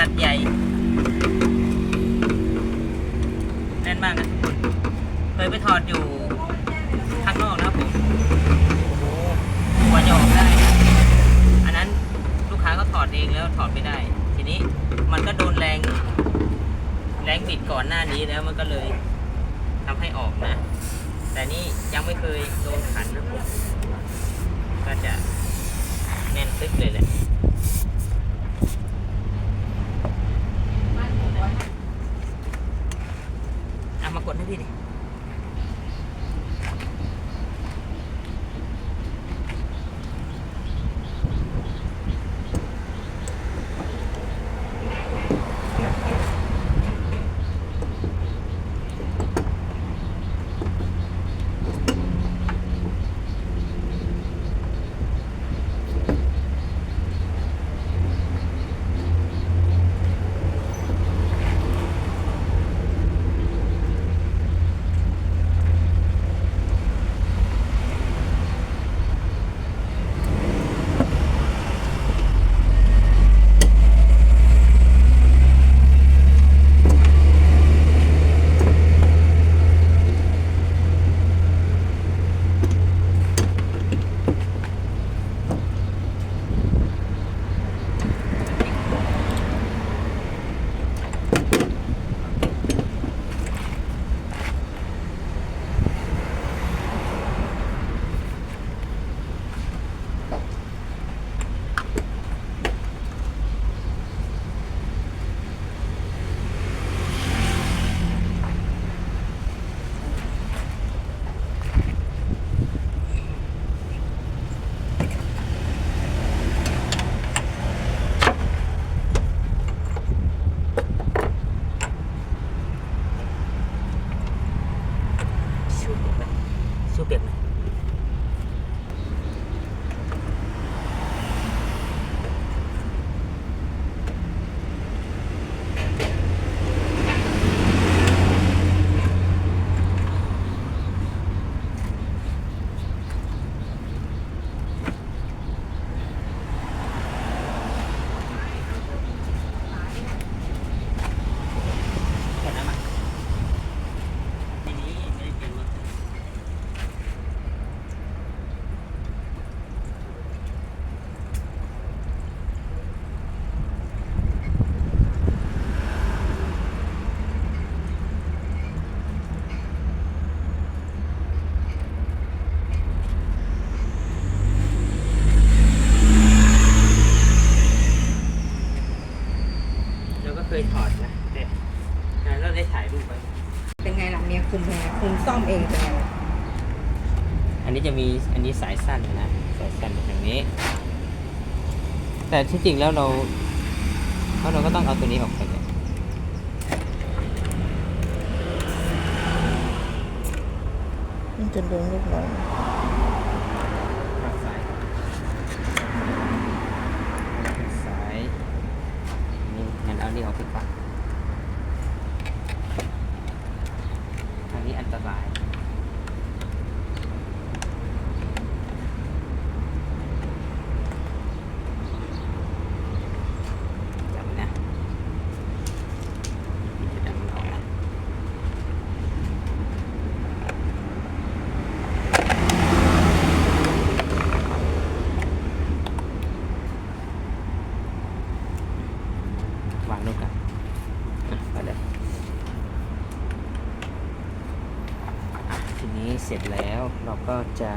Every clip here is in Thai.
นาดใหญ่แน่นมากนะทุกคนเคยไปถอดอยู่ข้างนอกนะผมหกว่าจะออกได้นะอันนั้นลูกค้าก็ถอดเองแล้วถอดไม่ได้ ทีนี้มันก็โดนแรง แรงบิดก่อนหน้านี้แล้วมันก็เลยทำให้ออกนะ แต่นี่ยังไม่เคยโดนขันนะผมก็จะแน่นตึกเลยแหละ เนนี้จะมีอันนี้สายสั้นนะ สายสั้นแบบนี้ แต่ที่จริงแล้วเราเพราะเราก็ต้องเอาตัวนี้ออกไปเลยมันจะดึงลูกน้อง ฝั่งซ้ายซ้ายนี่งั้นเอานี่ออกไปก่อนทางนี้อันตรายจำนะจะจำมันออกนะ วางลงกันอะไปเลยอะทีนี้เสร็จแล้วเราก็จะ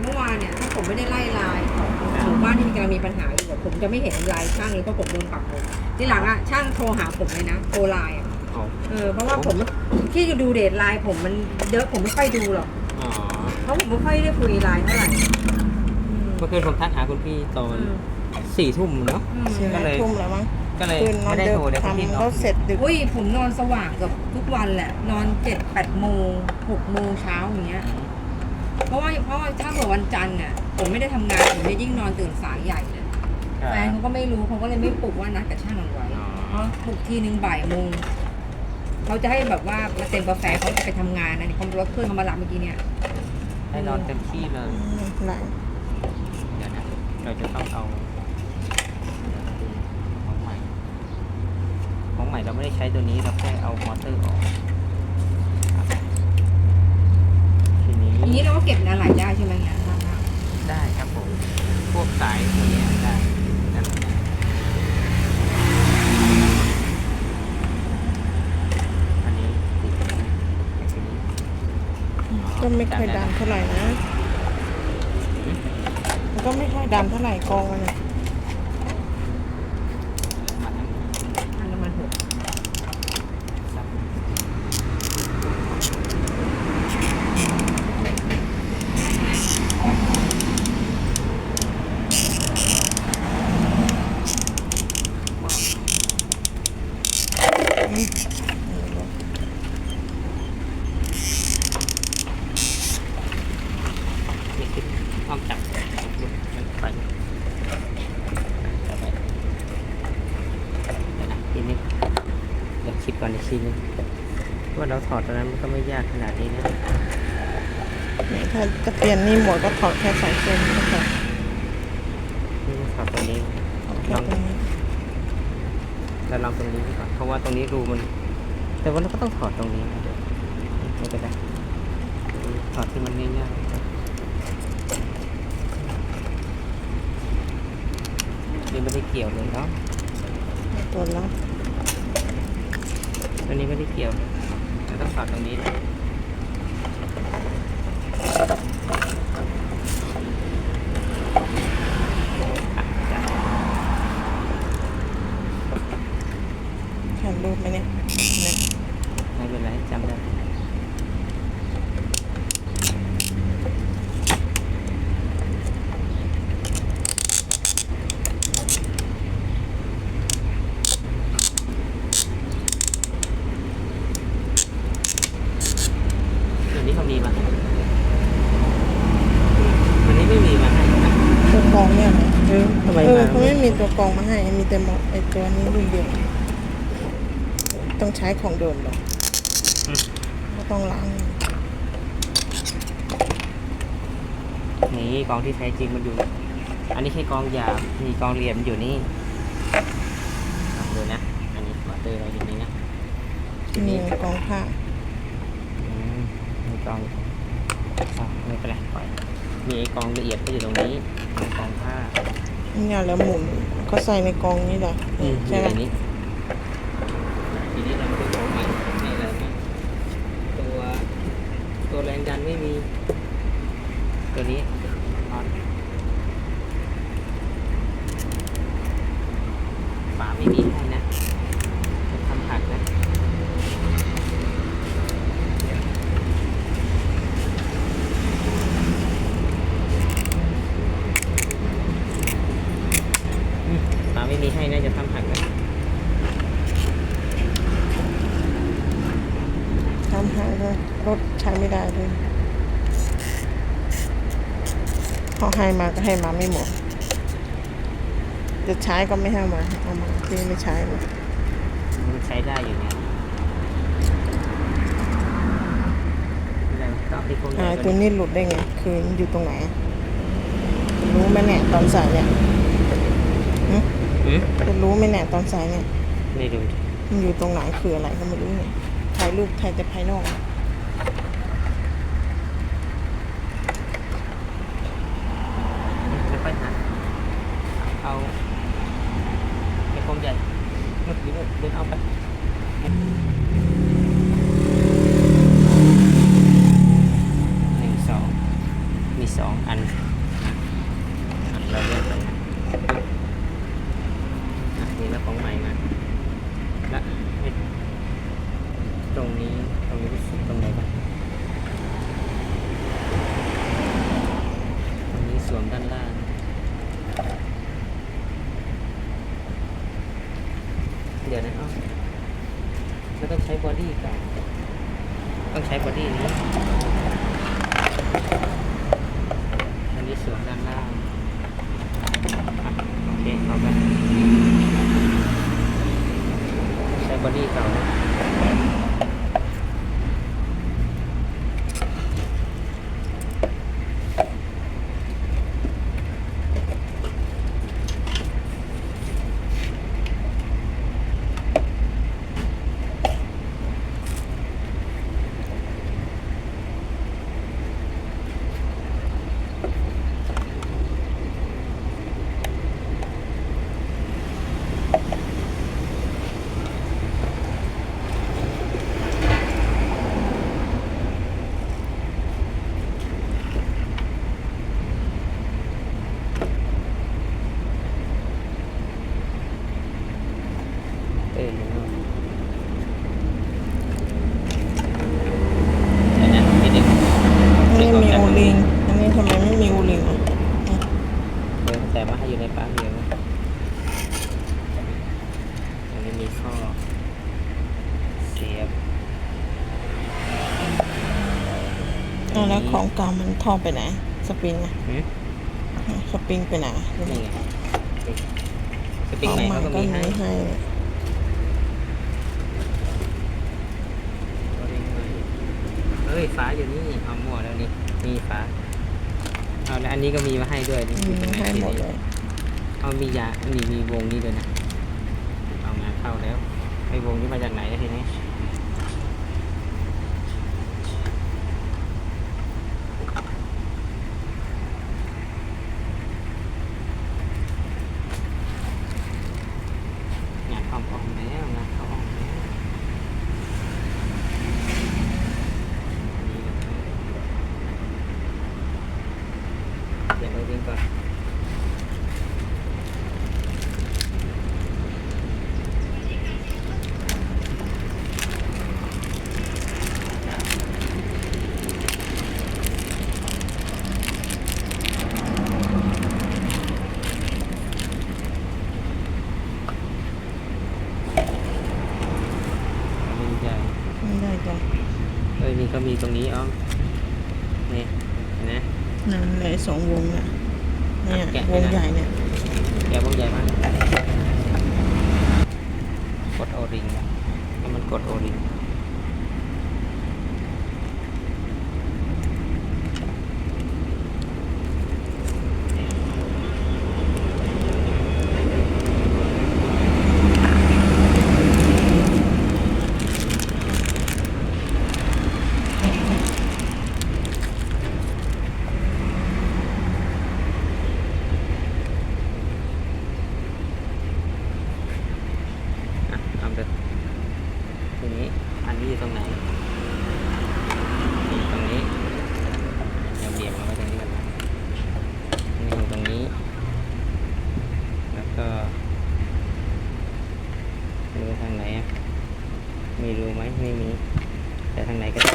เมื่อวานเนี่ยถ้าผมไม่ได้ไล่ลายของหมู่บ้านที่กำลังมีปัญหาอยู่อะผมจะ ไม่เห็นลายช่างเลยเพราะผมโดนปรับผมทีหลังอะช่างโทรหาผมเลยนะโทรไลน์อะเอาเออเพราะว่าผมที่จะดูเดทไลน์ผมมันเยอะผมไม่ค่อยดูหรอกอ๋อเพราะผมไม่ค่อยได้คุยไลน์เท่าไหร่อืมเมื่อคืนผมทักหาคุณพี่ตอนอืมสี่ทุ่มเนาะ อืมเสียก็เลยทุ่มแล้วมั้งก็เลยคืนนอไม่นได้ดึกโทรเลยคุณพี่ทำเนาะ ก็เสร็จดึก อุ้ยผมนอนสว่างเกับทุกวันแหละ นอนเจ็ดแปดโมงหกโมงเช้าอย่างเงี้ย เพราะว่าเพราะว่าถ้าเกิดวันจันทร์เนี่ยผมไม่ได้ทำงานผมจะยิ่งนอนตื่นสายใหญ่เลย แฟนเขาก็ไม่รู้เขาก็เลยไม่ปลุกว่านัดกับช่างไว้เพราะปลุกทีหนึ่งบ่ายโมงเขาจะให้แบบว่ามาเต็มกาแฟเขาจะไปทำงานนะนี่เขารถเพื่อนเขามารับเมื่อกี้เนี่ยให้นอนเต็มที่เลยหนเดี๋ยวนะเราจะต้องเอาของใหม่ ของใหม่เราไม่ได้ใช้ตัวนี้เราแค่เอามอเตอร์ ค่อยดำเท่าไหร่นะ มันก็ไม่ค่อยดำเท่าไหร่กองมันเนี่ย มันนั้น อันน้ำมันหก ครับ นี่คือห้องจับมันไปจับไปเดี๋ยวนะทีนึงเดี๋ ยวคิดก่อนอีกทีนึงว่าเราถอดตอนนั้นมันก็ไม่ยากขนาดนี้นะเนี่ยถ้าจะเปลี่ยนนี่หมดก็ถอดแค่สายเส้นก็พอนี่ถอดตรงนี้ถอดแค่ตรงนี้เราลองตรงนี้ก่อนเพราะว่าตรงนี้รูมัน แต่ว่าเราก็ต้องถอดตรงนี้นะไม่เป็นไรถอดที่มันง่ายๆนี่ไม่ได้เกี่ยวเลยเนาะตัวรับ ตัวนี้ไม่ได้เกี่ยวเลยเราต้องถอดตรงนี้เลยะจับ เห็นรูปไหมเนี่ยเนี่ย ไม่เป็นไรจำได้อันนี้เขามีมาให้อันนี้ไม่มีมาให้นะ ตัวกองเนี่ยนะ เออทำไม เออ มา เขาไม่มีตัวกองมาให้ มี แต่หมอไอตัวนี้รุ่นเดียว ต้องใช้ของเดิมหรอกก็ต้องล้าง นี่กองที่แท้จริงมันอยู่ อันนี้แค่กองหยาบมีกองเหลี่ยมอยู่นี่ลองดูนะ อันนี้มอเตอร์เราอยู่นี่นะทีมีนี้กองผ้าอืมมีกองอะไม่เป็นไรปล่อยมีไอ้กองละเอียดก็อยู่ตรงนี้มีกองผ้า เนี่ยแล้วหมุนก็ใส่ในกองนี้เลยอืมอใช่ยู่ไหมในนี้ทีนี้เรามาดูของใหม่นี่อะไรบ้างตัวตัวแรงดันไม่มี ตัวนี้ออนฝาไม่มีให้นะจะทำหักนะ อืมฝาไม่มีให้นะจะทำหักนะ ทำหาย เลย รถใช้ไม่ได้เลยเขาให้มาก็ให้มาไม่หมด จะใช้ก็ไม่ให้มาเอามาที่ไม่ใช้เลยมันใช้ได้อยู่เนี่ยแรงต่อที่พวกอ่านี้ตัวนี้หลุดได้ไง คือมันอยู่ตรงไหน รู้ไหมเนี่ยตอนใส่เนี่ยหึอืมจะรู้ไหมเนี่ยตอนใส่เนี่ยไม่ดูมันอยู่ตรงไหนคืออะไรก็ไม่รู้เนี่ยถ่ายรูปถ่ายแต่ภายนอก ไม่ค่อยหาเอาไม่คงใหญ่ นี่เนี่ยเดินเอาไป ของเก่ามันทองไปไหน สปริงอะสปริงไปไหนนี่งสปริงใหม่เขก็มีให้ใหเฮ้ยฟ้าอยู่นี่เอาหมวแล้วนี่มีฟ้าเอาแล้วอันนี้ก็มีมาให้ด้วยนี่อยู่ตรงไหนให้หมดเลยเอามียาอันนี้มีวงนี้ด้วยนะเอางานเข้าแล้วไอ้วงนี้มาจากไหนทีนี้ 成功 ไหมไม่มีแต่ทางไหนก็ได้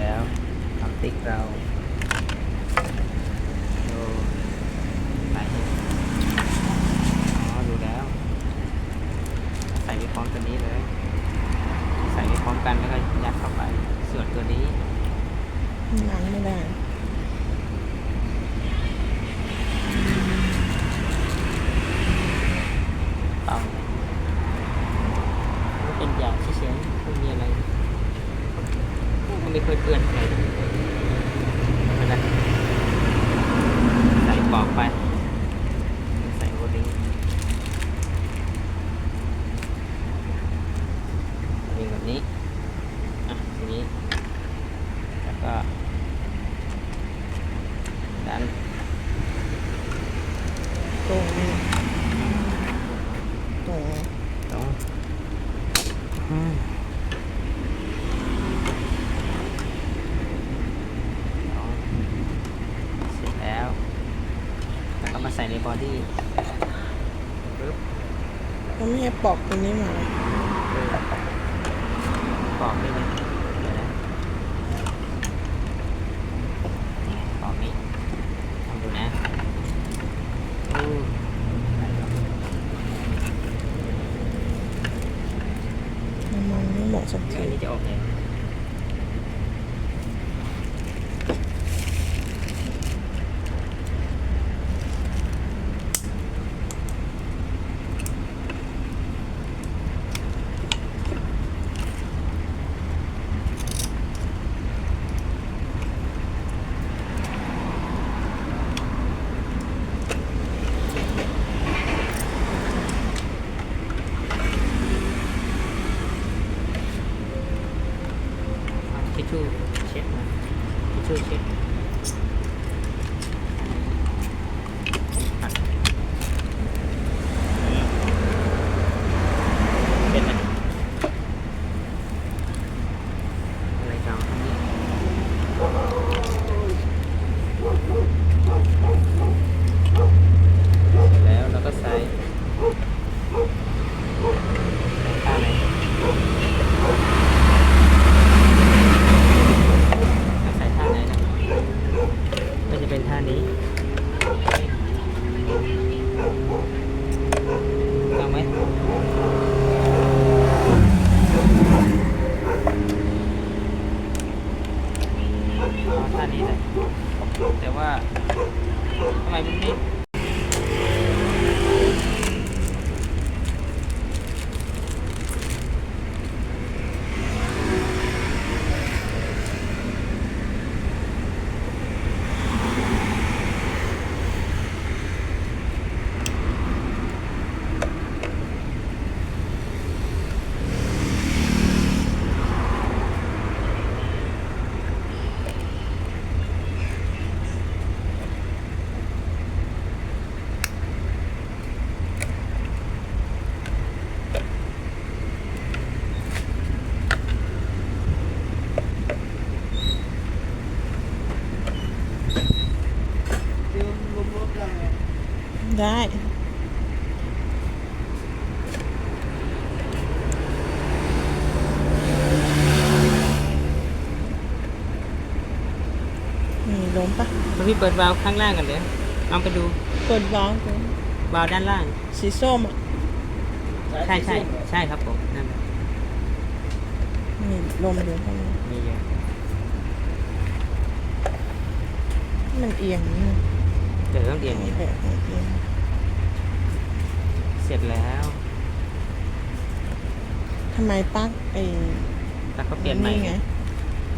แล้วทำติ๊กเรา 就这就这 ได้มีลมปะแล้วพี่เปิดวาล์วข้างล่างกันเลยเอาไปดูเปิดวาล์วดูวาล์วด้านล่าง สีส้มอะใช่ใช่ใช่ครับผมนั่นแหละมีลมอยู่ข้างในมีเยอะ มันเอียงนี่ เดี๋ยวต้องเรียนนี่นี้แบบมันเอียงเสร็จแล้วทำไมปลั๊กไอ้แล้วก็เปลี่ยนใหม่ไง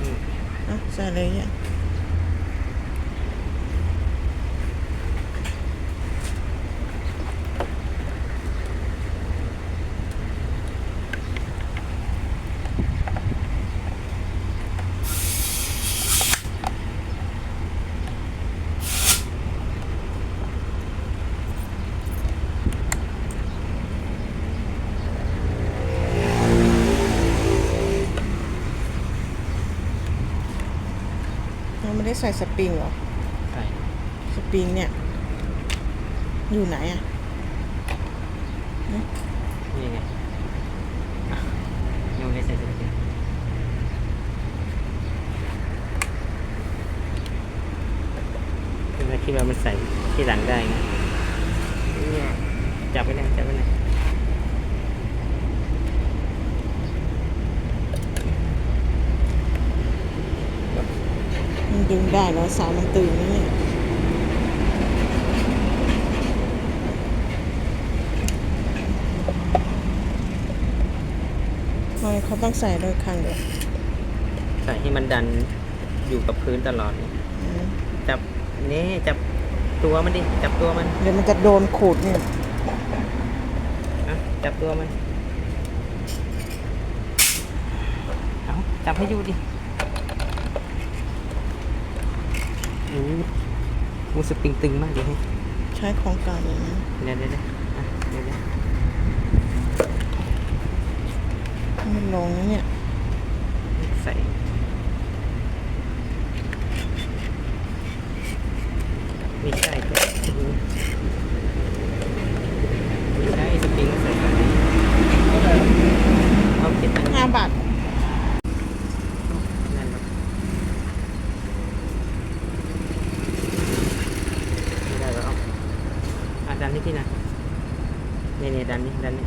อืม อะใส่เลยอะ ไม่ได้ใส่สปริงเหรอ ใส่สปริงเนี่ย อยู่ไหนอะนี่ไงอะยังไม่ได้ใส่สติกคือคิดว่ามันใส่ที่หลังได้ไงเนี่ยจับไปเลยจับไปเลย ดึงได้แล้วสายมันตึงนี่เนี่ยทำไมเขาต้องใส่ด้วยข้างเดียวใส่ให้มันดันอยู่กับพื้นตลอดเนี่ยอืมจับนี่จับตัวมันดิ จับตัวมัน เดี๋ยวมันจะโดนขูดเนี่ยอะจับตัวมัน เอาจับให้อยู่ดิ อ้โหสปริงตึงมากดิฮะใช้ของเก่าอย่างนี้เดี๋ยวเดี๋ยวเดี๋ยวอะเดี๋ยวเดี๋ยวมันลงนะเนี่ย ใส่ไม่ใช่ไม่ใช่สปริงใส่ก่อนเอาเก็บตังค์ ห้าบาท นั่นหรอกไม่ได้แล้วเอาอะดันนี่พี่นะนี่นี่ดันนี่ดันนี่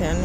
อัน